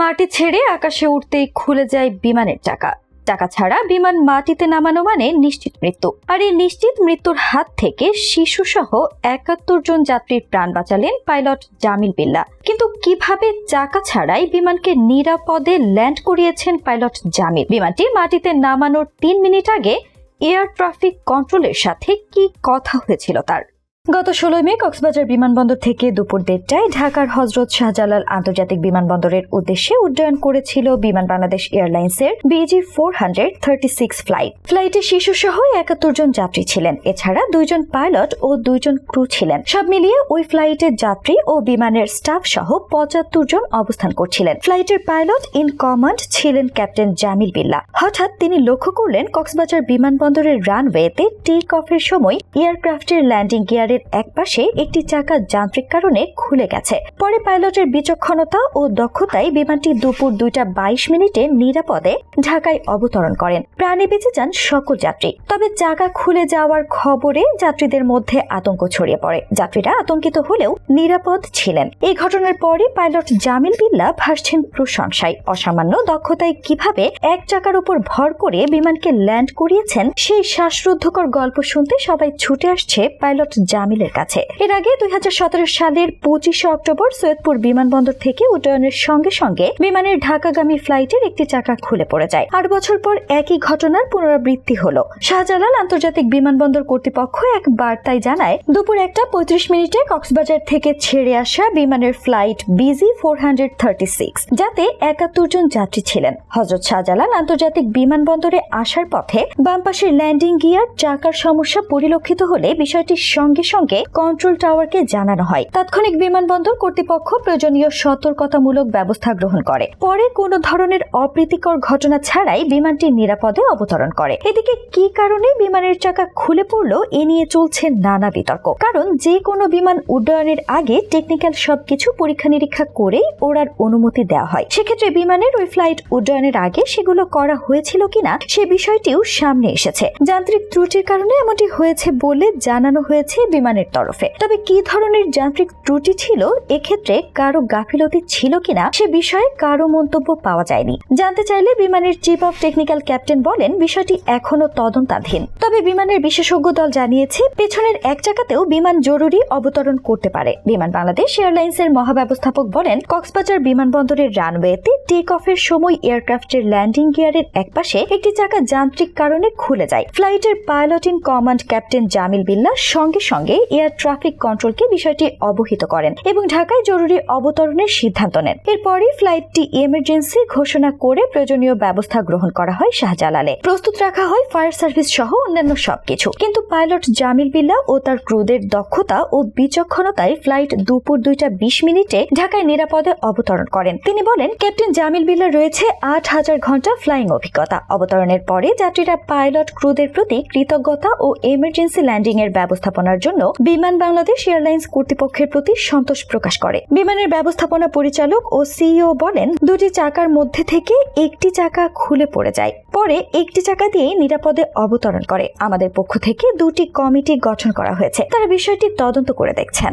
মাটি ছেড়ে আকাশে উঠতেই খুলে যায় বিমানের চাকা টাকা ছাড়া বিমান মাটিতে নামানো মানে নিশ্চিত মৃত্যু। আর এই নিশ্চিত মৃত্যুর হাত থেকে শিশু সহ একাত্তর জন যাত্রীর প্রাণ বাঁচালেন পাইলট জামিল বিল্লা। কিন্তু কীভাবে চাকা ছাড়াই বিমানকে নিরাপদে ল্যান্ড করিয়েছেন পাইলট জামিল? বিমানটি মাটিতে নামানোর তিন মিনিট আগে এয়ার ট্রাফিক কন্ট্রোলের সাথে কি কথা হয়েছিল তার? গত ষোলোই মে কক্সবাজার বিমানবন্দর থেকে দুপুর দেড়টায় ঢাকার হজরত শাহজালাল আন্তর্জাতিক বিমানবন্দরের উদ্দেশ্যে উড্ডয়ন করেছিল বিমান বাংলাদেশ এয়ারলাইন্সের BG four hundred thirty six flight ফ্লাইটে শিশু সহ একাত্তর জন যাত্রী ছিলেন। এছাড়া দুইজন পাইলট ও দুইজন ক্রু ছিলেন। সব মিলিয়ে ওই ফ্লাইটের যাত্রী ও বিমানের স্টাফ সহ পঁচাত্তর জন অবস্থান করছিলেন। ফ্লাইটের পাইলট ইন কমান্ড ছিলেন ক্যাপ্টেন জামিল বিল্লা। হঠাৎ তিনি লক্ষ্য করলেন কক্সবাজার বিমানবন্দরের রানওয়েতে টেক অফের সময় এয়ারক্রাফটের ল্যান্ডিং গিয়ারের একপাশে একটি চাকা যান্ত্রিক কারণে খুলে গেছে। পরে পাইলটের বিচক্ষণতা ও দক্ষতায় বিমানটি দুপুর দুইটা বাইশ মিনিটে নিরাপদে ঢাকায় অবতরণ করেন। প্রাণে বেঁচে যান সকল যাত্রী। তবে চাকা খুলে যাওয়ার খবরে যাত্রীদের মধ্যে আতঙ্ক ছড়িয়ে পড়ে। যাত্রীরা আতঙ্কিত হলেও নিরাপদ ছিলেন। এই ঘটনার পরে পাইলট জামিল বিল্লা ভাসছেন প্রশংসায়। অসামান্য দক্ষতায় কীভাবে এক চাকার উপর ভর করে বিমানকে ল্যান্ড করিয়েছেন, সেই শ্বাসরুদ্ধকর গল্প শুনতে সবাই ছুটে আসছে পাইলট জামিলের কাছে। এর আগে দুই হাজার সতেরো সালের পঁচিশে অক্টোবর সৈয়দপুর বিমানবন্দর থেকে উড্ডয়নের সঙ্গে সঙ্গে বিমানের ঢাকাগামী ফ্লাইটের একটি চাকা খুলে পড়ে যায়। আট বছর পর একই ঘটনার পুনরাবৃত্তি হলো। শাহজালাল আন্তর্জাতিক বিমানবন্দর কর্তৃপক্ষ এক বার্তায় জানায়, দুপুর একটা পঁয়ত্রিশ মিনিটে কক্সবাজার থেকে ছেড়ে আসা বিমানের flight BG four hundred thirty six, যাতে একাত্তর জন যাত্রী ছিলেন। হজরত শাহজালাল আন্তর্জাতিক বিমানবন্দরে আসার পথে বাম পাশের ল্যান্ডিং গিয়ার চাকার সমস্যা পরিলক্ষিত হলে বিষয়টির সঙ্গে সঙ্গে কন্ট্রোল টাওয়ারকে জানানো হয়। তাৎক্ষণিক বিমানবন্দর কর্তৃপক্ষ প্রয়োজনীয় সতর্কতামূলক ব্যবস্থা গ্রহণ করে। পরে কোনো ধরনের অপ্রীতিকর ঘটনা ছাড়াই বিমানটি নিরাপদে অবতরণ করে। এদিকে কি কারণে বিমানের চাকা খুলে পড়ল, এ নিয়ে চলছে নানা বিতর্ক। কারণ যে কোনো বিমান উড্ডয়নের আগে টেকনিক্যাল সবকিছু পরীক্ষা নিরীক্ষা করেই ওড়ার অনুমতি দেওয়া হয়। সেক্ষেত্রে বিমানের ওই ফ্লাইট উড্ডয়নের আগে সেগুলো করা হয়েছিল কিনা, সে বিষয়টিও সামনে এসেছে। যান্ত্রিক ত্রুটির কারণে এমনটি হয়েছে বলে জানানো হয়েছে বিমানের তরফে। তবে কি ধরনের যান্ত্রিক ত্রুটি ছিল? এক্ষেত্রে কারও গাফিলতি ছিল কিনা? সে বিষয়ে কারও মন্তব্য পাওয়া যায়নি। জানতে চাইলে বিমানের চিফ অফ টেকনিক্যাল ক্যাপ্টেন বলেন, বিষয়টি এখনও তদন্তাধীন। তবে বিমানের বিশেষজ্ঞ দল জানিয়েছে, পেছনের এক চাকাতেও বিমান জরুরি অবতরণ করতে পারে। বিমান বাংলাদেশ এয়ারলাইন্সের মহাব্যবস্থাপক বলেন, কক্সবাজার বিমানবন্দরের রানওয়েতে টেক অফের সময় এয়ারক্রাফটের ল্যান্ডিং গিয়ারের একপাশে একটি চাকা যান্ত্রিক কারণে খুলে যায়। ফ্লাইটের pilot in command captain Jamil Billah সঙ্গে সঙ্গে এয়ার ট্রাফিক কন্ট্রোলকে বিষয়টি অবহিত করেন এবং ঢাকায় জরুরি অবতরণের সিদ্ধান্ত নেন। এরপরই ফ্লাইটটি এমার্জেন্সি ঘোষণা করে প্রয়োজনীয় ব্যবস্থা গ্রহণ করা হয় শাহজালালে। প্রস্তুত রাখা হয় ফায়ার সার্ভিস সহ অন্যান্য সবকিছু। কিন্তু পাইলট জামিল বিল্লা ও তার ক্রুদের দক্ষতা ও বিচক্ষণতায় ফ্লাইট দুপুর দুইটা বিশ মিনিটে ঢাকায় নিরাপদে অবতরণ করেন। তিনি বলেন, ক্যাপ্টেন জামিল বিল্লা রয়েছে আট হাজার ঘণ্টা ফ্লাইং অভিজ্ঞতা। অবতরণের পরে যাত্রীরা পাইলট ক্রুদের প্রতি কৃতজ্ঞতা ও এমার্জেন্সি ল্যান্ডিং এর ব্যবস্থাপনার জন্য বিমান বাংলাদেশ এয়ারলাইন্স কর্তৃপক্ষের প্রতি সন্তোষ প্রকাশ করে। বিমানের ব্যবস্থাপনা পরিচালক ও সিইও বলেন, দুটি চাকার মধ্যে থেকে একটি চাকা খুলে পড়ে যায়, পরে একটি চাকা দিয়ে নিরাপদে অবতরণ করে। আমাদের পক্ষ থেকে দুটি কমিটি গঠন করা হয়েছে। তারা বিষয়টি তদন্ত করে দেখছেন।